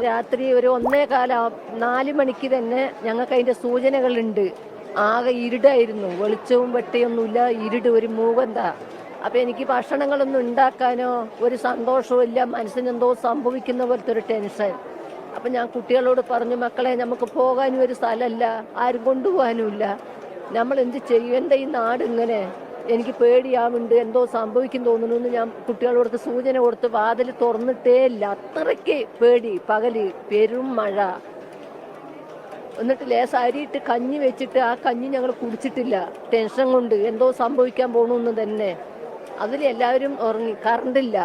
രാത്രി ഒരു ഒന്നേ കാല നാല് മണിക്ക് തന്നെ ഞങ്ങൾക്ക് അതിന്റെ സൂചനകളുണ്ട്. ആകെ ഇരുടായിരുന്നു. വെളിച്ചവും വെട്ടയൊന്നുമില്ല. ഇരുട് ഒരു മൂവന്ത അപ്പൊ എനിക്ക് ഭക്ഷണങ്ങളൊന്നും ഉണ്ടാക്കാനോ ഒരു സന്തോഷവും ഇല്ല. മനസ്സിനെന്തോ സംഭവിക്കുന്ന പോലത്തെ ഒരു ടെൻഷൻ. അപ്പൊ ഞാൻ കുട്ടികളോട് പറഞ്ഞു മക്കളെ നമുക്ക് പോകാനും ഒരു സ്ഥലമല്ല. ആരും കൊണ്ടുപോകാനുമില്ല. നമ്മൾ എന്ത് ചെയ്യും? ഈ നാട് ഇങ്ങനെ? എനിക്ക് പേടിയാവുന്നുണ്ട്. എന്തോ സംഭവിക്കും തോന്നുന്നു എന്ന് ഞാൻ കുട്ടികളോട് സൂചന കൊടുത്ത് വാതിൽ തുറന്നിട്ടേ ഇല്ല. അത്രയ്ക്ക് പേടി പകൽ പെരും മഴ. എന്നിട്ട് ലേസ് അരിയിട്ട് കഞ്ഞി വെച്ചിട്ട് ആ കഞ്ഞി ഞങ്ങൾ കുടിച്ചിട്ടില്ല. ടെൻഷൻ കൊണ്ട് എന്തോ സംഭവിക്കാൻ പോകണമെന്ന് തന്നെ. അതിൽ എല്ലാവരും ഉറങ്ങി. കറണ്ടില്ല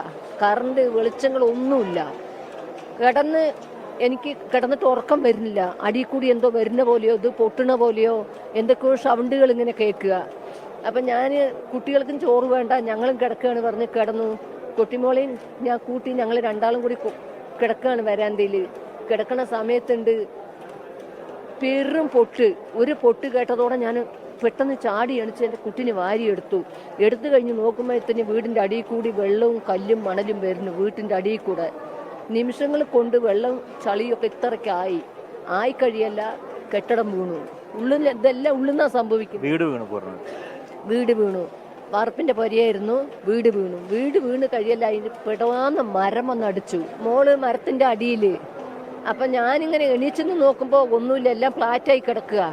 കറണ്ട് വെളിച്ചങ്ങളൊന്നുമില്ല കിടന്ന് എനിക്ക് കിടന്നിട്ട് ഉറക്കം വരുന്നില്ല. അടിയിൽ കൂടി എന്തോ വരുന്ന പോലെയോ ഇത് പൊട്ടണ പോലെയോ എന്തൊക്കെയോ സൗണ്ടുകൾ ഇങ്ങനെ കേൾക്കുക. അപ്പം ഞാൻ കുട്ടികൾക്കും ചോറ് വേണ്ട ഞങ്ങളും കിടക്കുകയാണ് പറഞ്ഞ് കിടന്നു. കുട്ടിമോളെയും ഞാൻ കൂട്ടി ഞങ്ങൾ രണ്ടാളും കൂടി കിടക്കുകയാണ് വരാന്തയിൽ കിടക്കണ സമയത്തുണ്ട്. പെരും പൊട്ട്. ഒരു പൊട്ട് കേട്ടതോടെ ഞാൻ പെട്ടെന്ന് ചാടി എണിച്ച് എന്റെ കുട്ടിനെ വാരിയെടുത്തു. എടുത്തു കഴിഞ്ഞ് നോക്കുമ്പോഴത്തേന് വീടിന്റെ അടിയിൽ കൂടി വെള്ളവും കല്ലും മണലും വരുന്നു വീട്ടിന്റെ അടിയിൽ കൂടെ. നിമിഷങ്ങൾ കൊണ്ട് വെള്ളം ചളിയൊക്കെ ഇത്രയ്ക്കായി ആയി. കഴിയല്ല കെട്ടിടം വീണു. ഉള്ളിൽ ഇതെല്ലാം ഉള്ളിൽ നിന്നാണ് സംഭവിക്കുന്നത് വീട് വീണു വീട് വീണു. വാർപ്പിന്റെ പൊരയായിരുന്നു വീട് വീണു. വീട് വീണ് കഴിയല്ല അതിന് പിടവാന്ന മരം ഒന്നടിച്ചു മോൾ മരത്തിന്റെ അടിയിൽ. അപ്പൊ ഞാനിങ്ങനെ എണീച്ചെന്ന് നോക്കുമ്പോ ഒന്നുമില്ല എല്ലാം ഫ്ലാറ്റായി കിടക്കുക.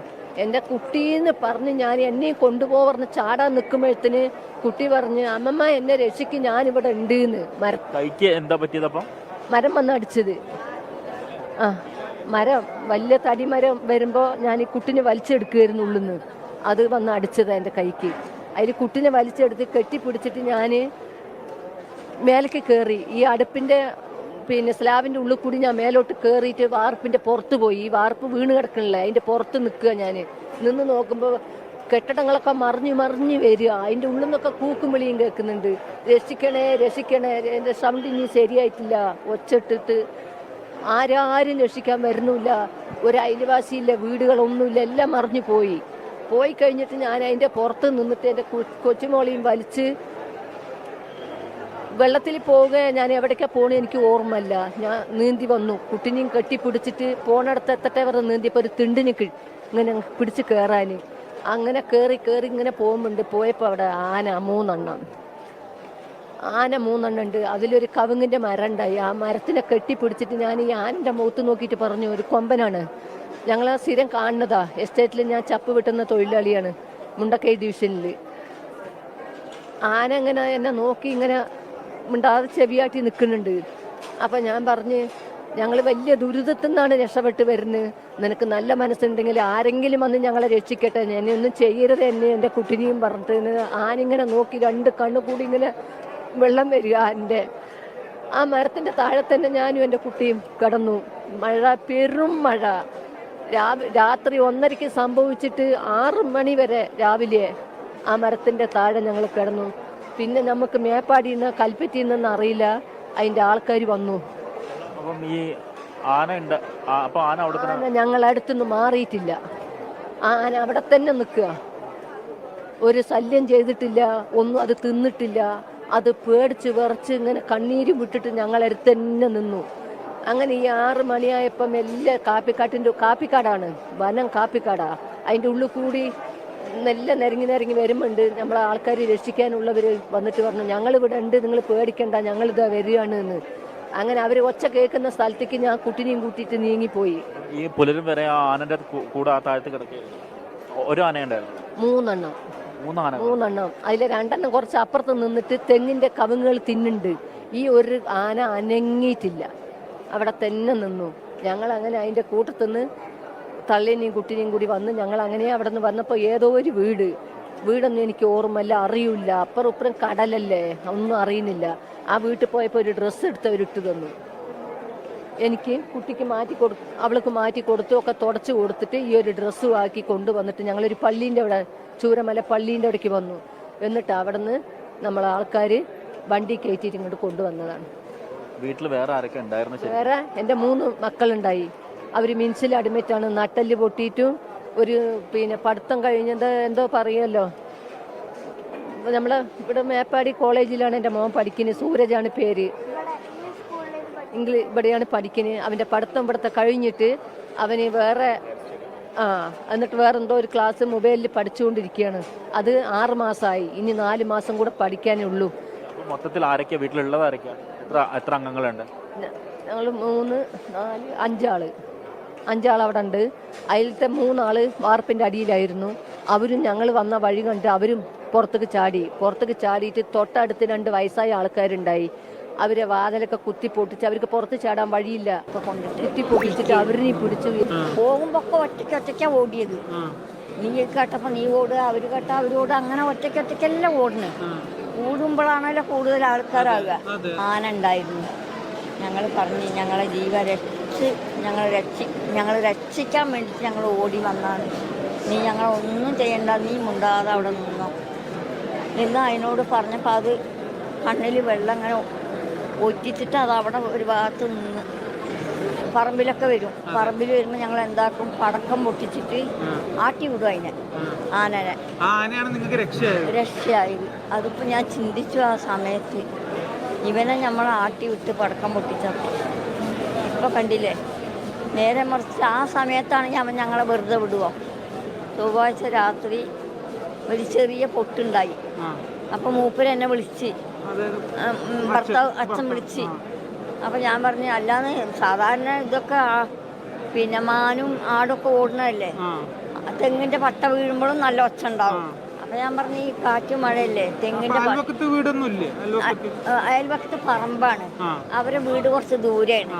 എന്റെ കുട്ടീന്ന് പറഞ്ഞ് ഞാൻ എന്നെയും കൊണ്ടുപോകർന്ന് ചാടാൻ നിൽക്കുമ്പോഴത്തിന് കുട്ടി പറഞ്ഞ് അമ്മമ്മ എന്നെ രക്ഷിക്ക് ഞാനിവിടെ ഉണ്ട് എന്ന് മരം കൈക്ക് എന്താ പറ്റിയതപ്പം മരം വന്നടിച്ചത് ആ മരം വലിയ തടിമരം വരുമ്പോ ഞാൻ ഈ കുട്ടിനെ വലിച്ചെടുക്കുമായിരുന്നു ഉള്ളിന്ന്. അത് വന്ന് അടിച്ചത് എന്റെ കൈക്ക്. അതിൽ കുട്ടിനെ വലിച്ചെടുത്ത് കെട്ടിപ്പിടിച്ചിട്ട് ഞാൻ മേലേക്ക് കയറി ഈ അടുപ്പിന്റെ പിന്നെ സ്ലാബിന്റെ ഉള്ളിൽ കൂടി ഞാൻ മേലോട്ട് കയറിയിട്ട് വാർപ്പിന്റെ പുറത്ത് പോയി. ഈ വാർപ്പ് വീണ് കിടക്കണില്ല? അതിന്റെ പുറത്ത് നിൽക്കുക ഞാൻ നിന്ന് നോക്കുമ്പോൾ കെട്ടിടങ്ങളൊക്കെ മറിഞ്ഞ് മറിഞ്ഞ് വരിക. അതിന്റെ ഉള്ളിൽ നിന്നൊക്കെ കൂക്കും വിളിയും കേൾക്കുന്നുണ്ട്. രക്ഷിക്കണേ രക്ഷിക്കണേ. എന്റെ സൗണ്ട് ഇനി ശരിയായിട്ടില്ല. ഒച്ചിട്ടിട്ട് ആരാരും രക്ഷിക്കാൻ വരുന്നില്ല. ഒരു അയൽവാസിയില്ല വീടുകളൊന്നുമില്ല. എല്ലാം മറിഞ്ഞു പോയി. പോയി കഴിഞ്ഞിട്ട് ഞാൻ അതിന്റെ പുറത്ത് നിന്നിട്ട് എന്റെ കൊച്ചുമോളിയും വലിച്ച് വെള്ളത്തിൽ പോവുക ഞാൻ എവിടേക്കാ പോണേ എനിക്ക് ഓർമ്മയില്ല. ഞാൻ നീന്തി വന്നു. കുട്ടിനെയും കെട്ടിപ്പിടിച്ചിട്ട് പോണടത്ത് എത്തട്ടെ വരെ നീന്തിയപ്പോൾ ഒരു തിണ്ടിന് ഇങ്ങനെ പിടിച്ച് കയറാൻ അങ്ങനെ കയറി കയറി ഇങ്ങനെ പോകുമ്പോണ്ട് പോയപ്പോൾ അവിടെ ആന മൂന്നെണ്ണം. ആന മൂന്നെണ്ണം ഉണ്ട്. അതിലൊരു കവുങ്ങിന്റെ മരം ഉണ്ടായി ആ മരത്തിനെ കെട്ടിപ്പിടിച്ചിട്ട് ഞാൻ ഈ ആനന്റെ മുഖത്ത് നോക്കിയിട്ട് പറഞ്ഞു ഒരു കൊമ്പനാണ്. ഞങ്ങൾ സ്ഥിരം കാണുന്നതാ. എസ്റ്റേറ്റിൽ ഞാൻ ചപ്പ് വിട്ടുന്ന തൊഴിലാളിയാണ്. മുണ്ടക്കൈ ഡിവിഷനിൽ ആന ഇങ്ങനെ എന്നെ നോക്കി ഇങ്ങനെ മിണ്ടാതെ ചെവിയാട്ടി നിൽക്കുന്നുണ്ട് അപ്പം ഞാൻ പറഞ്ഞ് ഞങ്ങൾ വലിയ ദുരിതത്തിൽ നിന്നാണ് രക്ഷപ്പെട്ട് വരുന്നത്. നിനക്ക് നല്ല മനസ്സുണ്ടെങ്കിൽ ആരെങ്കിലും വന്ന് ഞങ്ങളെ രക്ഷിക്കട്ടെ. എന്നെ ഒന്നും ചെയ്യരുത് എന്നെ എന്റെ കുട്ടിനെയും പറഞ്ഞിട്ട് ആനിങ്ങനെ നോക്കി രണ്ട് കണ്ണു കൂടി ഇങ്ങനെ വെള്ളം വരിക എന്റെ ആ മരത്തിന്റെ താഴെ തന്നെ ഞാനും എന്റെ കുട്ടിയും കിടന്നു. മഴ പെരും മഴ. രാത്രി ഒന്നരയ്ക്ക് സംഭവിച്ചിട്ട് ആറ് മണി വരെ രാവിലെ ആ മരത്തിന്റെ താഴെ ഞങ്ങൾ കിടന്നു. പിന്നെ നമുക്ക് മേപ്പാടിയിൽ നിന്ന് കൽപ്പറ്റി നിന്ന് അറിയില്ല. അതിന്റെ ആൾക്കാർ വന്നു. അപ്പം ഈ ആന ഉണ്ട് ആന അവിടെ ആന ഞങ്ങൾ അടുത്തുനിന്ന് മാറിയിട്ടില്ല. ആന അവിടെ തന്നെ നിൽക്കുക. ഒരു ശല്യം ചെയ്തിട്ടില്ല ഒന്നും അത് തിന്നിട്ടില്ല. അത് പേടിച്ച് വിറച്ച് ഇങ്ങനെ കണ്ണീരും വിട്ടിട്ട് ഞങ്ങളടുത്ത് തന്നെ നിന്നു. അങ്ങനെ ഈ ആറ് മണിയായപ്പം എല്ലാ കാപ്പിക്കാട്ടിന്റെ കാപ്പിക്കാടാണ്. വനം കാപ്പിക്കാടാ. അതിന്റെ ഉള്ളിൽ കൂടി നല്ല നിരങ്ങി നിരങ്ങി വരുമുണ്ട് നമ്മളെ ആൾക്കാർ രക്ഷിക്കാനുള്ളവർ വന്നിട്ട് പറഞ്ഞു ഞങ്ങൾ ഇവിടെ ഉണ്ട് നിങ്ങൾ പേടിക്കണ്ട ഞങ്ങളിതാ വരികയാണ് എന്ന് അങ്ങനെ അവർ ഒച്ച കേൾക്കുന്ന സ്ഥലത്തേക്ക് ഞാൻ കുട്ടിനെയും കൂട്ടിയിട്ട് നീങ്ങിപ്പോയി. ഈ പുലരും വരെ ആ ആനന്റെ കൂടെ ആ താഴത്ത് കിടക്കുകയായിരുന്നു. ഒരു മൂന്നെണ്ണം. മൂന്ന് ആന മൂന്നെണ്ണം. അതിൽ രണ്ടെണ്ണം കുറച്ച് അപ്പുറത്ത് നിന്നിട്ട് തെങ്ങിന്റെ കവുങ്ങുകൾ തിന്നുണ്ട്. ഈ ഒരു ആന അനങ്ങിയിട്ടില്ല. അവിടെ തന്നെ നിന്നു. ഞങ്ങൾ അങ്ങനെ അതിന്റെ കൂട്ടത്തുനിന്ന് തള്ളിനെയും കുട്ടിനെയും കൂടി വന്ന് ഞങ്ങൾ അങ്ങനെ അവിടെ നിന്ന് വന്നപ്പോൾ ഏതോ ഒരു വീട്. വീടൊന്നും എനിക്ക് ഓർമ്മയില്ല അറിയില്ല. അപ്പുറം ഇപ്പുറം കടലല്ലേ? ഒന്നും അറിയുന്നില്ല. ആ വീട്ടിൽ പോയപ്പോൾ ഒരു ഡ്രസ്സ് എടുത്ത് അവരിട്ട് തന്നു. എനിക്ക് കുട്ടിക്ക് മാറ്റി കൊടു അവൾക്ക് മാറ്റി കൊടുത്തു ഒക്കെ തുടച്ചു കൊടുത്തിട്ട് ഈ ഒരു ഡ്രസ്സ് ആക്കി കൊണ്ടുവന്നിട്ട് ഞങ്ങളൊരു പള്ളീന്റെ അവിടെ ചൂരമല പള്ളീന്റെ അവിടേക്ക് വന്നു. എന്നിട്ട് അവിടെ നിന്ന് നമ്മളാൾക്കാർ വണ്ടി കയറ്റിയിട്ട് ഇങ്ങോട്ട് കൊണ്ടുവന്നതാണ്. വീട്ടിൽ വേറെ ആരൊക്കെ ഉണ്ടായിരുന്നു വേറെ എന്റെ മൂന്ന് മക്കളുണ്ടായി. അവർ മിൻസിൽ ആണ്. നട്ടൽ പൊട്ടിയിട്ടും ഒരു പിന്നെ പഠിത്തം കഴിഞ്ഞത് എന്തോ പറയുമല്ലോ. നമ്മളെ ഇവിടെ മേപ്പാടി കോളേജിലാണ് എന്റെ മോൻ പഠിക്കുന്നത്. സൂരജാണ് പേര്. ഇംഗ്ലീഷ് ഇവിടെയാണ് പഠിക്കുന്നത്. അവന്റെ പഠിത്തം ഇവിടുത്തെ കഴിഞ്ഞിട്ട് അവന് വേറെ ആ എന്നിട്ട് വേറെ എന്തോ ഒരു ക്ലാസ് മൊബൈലിൽ പഠിച്ചുകൊണ്ടിരിക്കുകയാണ്. അത് ആറ് മാസമായി ഇനി നാല് മാസം കൂടെ പഠിക്കാനേ ഉള്ളൂ. മൊത്തത്തിൽ ആരൊക്കെയാ? വീട്ടിലുള്ളത് ആരൊക്കെയാ? എത്ര എത്ര അംഗങ്ങളുണ്ട്? ഞങ്ങൾ മൂന്ന് നാല് അഞ്ചാൾ. അഞ്ചാൾ അവിടെ ഉണ്ട് അതിലത്തെ മൂന്നാൾ വാർപ്പിന്റെ അടിയിലായിരുന്നു. അവരും ഞങ്ങൾ വന്ന വഴി കണ്ട് അവരും പുറത്തേക്ക് ചാടി. പുറത്തേക്ക് ചാടിയിട്ട് തൊട്ടടുത്ത് രണ്ട് വയസ്സായ ആൾക്കാരുണ്ടായി. അവരെ വാതിലൊക്കെ കുത്തി പൊട്ടിച്ച് അവർക്ക് പുറത്ത് ചാടാൻ വഴിയില്ല. കുത്തി പൊട്ടിച്ചിട്ട് അവരിനെ പിടിച്ചു പോകുമ്പോ ഒക്കെ ഒറ്റയ്ക്ക് ഒറ്റയ്ക്കാ ഓടിയത്. നീ കേട്ടപ്പോ നീ ഓടുക അവർ കേട്ട അവരോട് അങ്ങനെ ഒറ്റയ്ക്ക് ഒറ്റയ്ക്കല്ല ഓടുന്നു. കൂടുമ്പോഴാണല്ലോ കൂടുതൽ ആൾക്കാരാകുക ആന ഉണ്ടായിരുന്നു ഞങ്ങൾ പറഞ്ഞ് ഞങ്ങളെ ജീവ രക്ഷി ഞങ്ങൾ രക്ഷി ഞങ്ങൾ രക്ഷിക്കാൻ വേണ്ടിയിട്ട് ഞങ്ങൾ ഓടി വന്നാണ്. നീ ഞങ്ങൾ ഒന്നും ചെയ്യണ്ട നീ മുണ്ടാതെ അവിടെ നിന്നോ. എന്ന് അതിനോട് പറഞ്ഞപ്പോൾ അത് കണ്ണിൽ വെള്ളം അങ്ങനെ ഒറ്റിച്ചിട്ട് അത് അവിടെ ഒരു ഭാഗത്ത് നിന്ന് പറമ്പിലൊക്കെ വരും. പറമ്പിൽ വരുമ്പോൾ ഞങ്ങൾ എന്താക്കും പടക്കം പൊട്ടിച്ചിട്ട് ആട്ടി വിടും അതിനെ. ആനനെ. രക്ഷയായി അതിപ്പോ രക്ഷയായത്? അതിപ്പോൾ ഞാൻ ചിന്തിച്ചു ആ സമയത്ത് ഇവനെ നമ്മൾ ആട്ടി വിട്ട് പടക്കം പൊട്ടിച്ചത് ഇപ്പോൾ കണ്ടില്ലേ? നേരെ മറിച്ച് ആ സമയത്താണെങ്കിൽ അവൻ ഞങ്ങളെ വെറുതെ വിടുവോ ചൊവ്വാഴ്ച രാത്രി ഒരു ചെറിയ പൊട്ടുണ്ടായി. അപ്പൊ അപ്പോൾ മൂപ്പര് എന്നെ വിളിച്ച്. ഭർത്താവ് അച്ഛൻ വിളിച്ച്. അപ്പം ഞാൻ പറഞ്ഞു അല്ലാന്ന് സാധാരണ ഇതൊക്കെ പിന്നെ മാനും ആടൊക്കെ ഓടുന്നതല്ലേ? തെങ്ങിന്റെ പട്ട വീഴുമ്പോഴും നല്ല ഒച്ച ഉണ്ടാവും. അപ്പൊ ഞാൻ പറഞ്ഞു ഈ കാറ്റ് മഴയല്ലേ തെങ്ങിന്റെ പ- അയൽവക്കത്ത് പറമ്പാണ്. അവരെ വീട് കുറച്ച് ദൂരെയാണ്.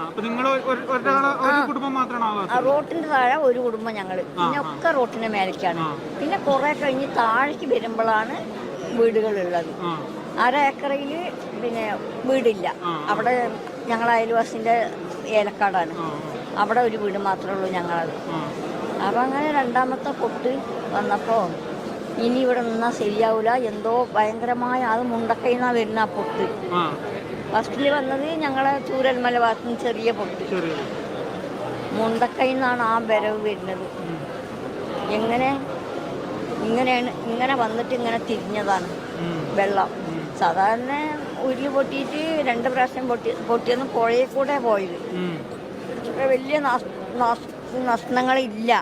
റോട്ടിന്റെ താഴെ ഒരു കുടുംബം ഞങ്ങൾ. പിന്നെ ഒക്കെ റോട്ടിന്റെ മേലേക്കാണ്. പിന്നെ കുറെ കഴിഞ്ഞ് താഴേക്ക് വരുമ്പോഴാണ് വീടുകളുള്ളത്. അര ഏക്കറയിൽ പിന്നെ വീടില്ല. അവിടെ ഞങ്ങൾ അയൽവാസിന്റെ ഏലക്കാടാണ്. അവിടെ ഒരു വീട് മാത്രമേ ഉള്ളൂ ഞങ്ങളത്. അപ്പം അങ്ങനെ രണ്ടാമത്തെ പൊട്ട് വന്നപ്പോൾ ഇനി ഇവിടെ നിന്നാൽ ശരിയാവില്ല എന്തോ ഭയങ്കരമായ അത് മുണ്ടക്കൈന്നാണ് വരുന്ന ആ പൊട്ട്. ഫസ്റ്റിൽ വന്നത് ഞങ്ങളെ ചൂരൽമല ഭാഗത്ത് നിന്ന് ചെറിയ പൊട്ട്. മുണ്ടക്കയിൽ മുണ്ടക്കൈന്നാണ് ആ വരവ് വരുന്നത്. എങ്ങനെ? ഇങ്ങനെയാണ് ഇങ്ങനെ വന്നിട്ട് ഇങ്ങനെ തിരിഞ്ഞതാണ്. വെള്ളം. സാധാരണ ഉരുൾ പൊട്ടിയിട്ട് രണ്ട് പ്രാവശ്യം പൊട്ടി പൊട്ടിയൊന്നും പുഴയിൽ കൂടെ പോയത്. വലിയ നഷ്- നഷ്- നഷ്ടങ്ങളില്ല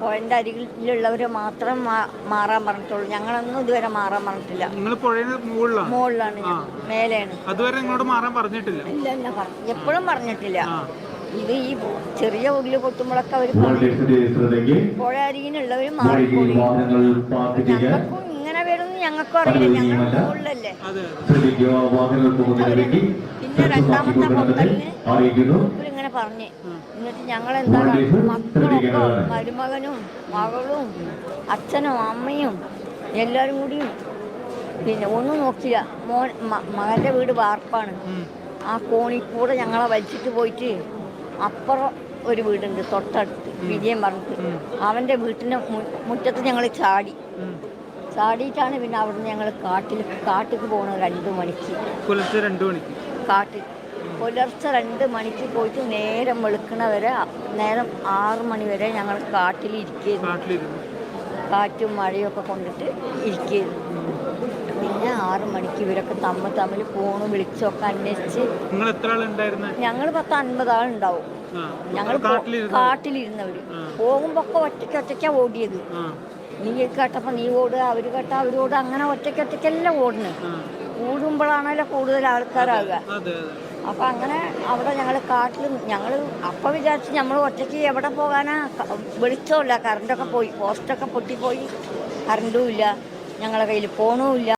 പുഴന്റെ അരികിലുള്ളവർ മാത്രം മാറാൻ പറഞ്ഞിട്ടുള്ളൂ. ഞങ്ങളൊന്നും ഇതുവരെ മാറാൻ പറഞ്ഞിട്ടില്ല. നിങ്ങൾ മുകളിലാണ് മേലെയാണ്. അതുവരെ നിങ്ങളോട് മാറാൻ പറഞ്ഞിട്ടില്ല? ഇല്ല എപ്പോഴും പറഞ്ഞിട്ടില്ല. ഇത് ഈ ചെറിയ ഉരുൾ പൊട്ടുമ്പോഴൊക്കെ അവർ പുഴ അരികിനുള്ളവർ മാറി ഞങ്ങൾക്കും ഞങ്ങൾക്കും അറിയില്ല. ഞങ്ങൾ പോകുന്നതിന് പിന്നെ രണ്ടാമത്തെ അറിയിക്കുന്നു. ഇങ്ങനെ പറഞ്ഞ്. എന്നിട്ട് ഞങ്ങൾ എന്താ മക്കളൊക്കെ മരുമകനും മകളും അച്ഛനും അമ്മയും എല്ലാവരും കൂടിയും പിന്നെ ഒന്നും നോക്കില്ല. മോൻ മ- മകന്റെ വീട് വാർപ്പാണ്. ആ കോണിക്കൂടെ ഞങ്ങളെ വലിച്ചിട്ട് പോയിട്ട് അപ്പുറം ഒരു വീടുണ്ട് തൊട്ടടുത്ത് വിജയം പറഞ്ഞിട്ട്. അവന്റെ വീട്ടിന്റെ മു- മുറ്റത്ത് ഞങ്ങൾ ചാടി. ചാടിയിട്ടാണ് പിന്നെ അവിടുന്ന് ഞങ്ങൾ കാട്ടിൽ കാട്ടിക്ക് പോകുന്നത് രണ്ട് മണിക്ക്. പുലർച്ചെ രണ്ട് മണിക്ക്? കാട്ടിൽ പുലർച്ചെ രണ്ട് മണിക്ക് പോയിട്ട് നേരം വെളുക്കണ വരെ നേരം ആറ് മണി വരെ ഞങ്ങൾ കാട്ടിൽ ഇരിക്കുന്നു കാറ്റും മഴയൊക്കെ കൊണ്ടിട്ട് ഇരിക്കുന്നു പിന്നെ ആറ് മണിക്ക് ഇവരൊക്കെ തമ്മിൽ തമ്മിൽ ഫോണ് വിളിച്ചൊക്കെ അന്വേഷിച്ച്. നിങ്ങൾ എത്ര ആളുണ്ടായിരുന്നെ ഞങ്ങൾ പത്ത് അൻപത് ആളുണ്ടാവും ഞങ്ങൾ കാട്ടിലിരുന്നവര്? പോകുമ്പോ ഒക്കെ ഒറ്റയ്ക്ക് ഒറ്റയ്ക്കാ ഓടിയത്. നീ കേട്ടപ്പോ നീ ഓടുക അവർ കേട്ട അവരോട് അങ്ങനെ ഒറ്റയ്ക്ക് ഒറ്റയ്ക്കെല്ലാം ഓടുന്നത് കൂടുമ്പോഴാണല്ലോ കൂടുതൽ ആൾക്കാരാകുക അപ്പൊ അങ്ങനെ അവിടെ ഞങ്ങൾ കാട്ടിൽ ഞങ്ങൾ അപ്പൊ വിചാരിച്ച് നമ്മൾ ഒറ്റയ്ക്ക് എവിടെ പോകാനാ വെളിച്ചമില്ല കറണ്ടൊക്കെ പോയി പോസ്റ്റൊക്കെ പൊട്ടിപ്പോയി. കറണ്ടും ഇല്ല. ഞങ്ങളെ കയ്യിൽ ഫോണും ഇല്ല.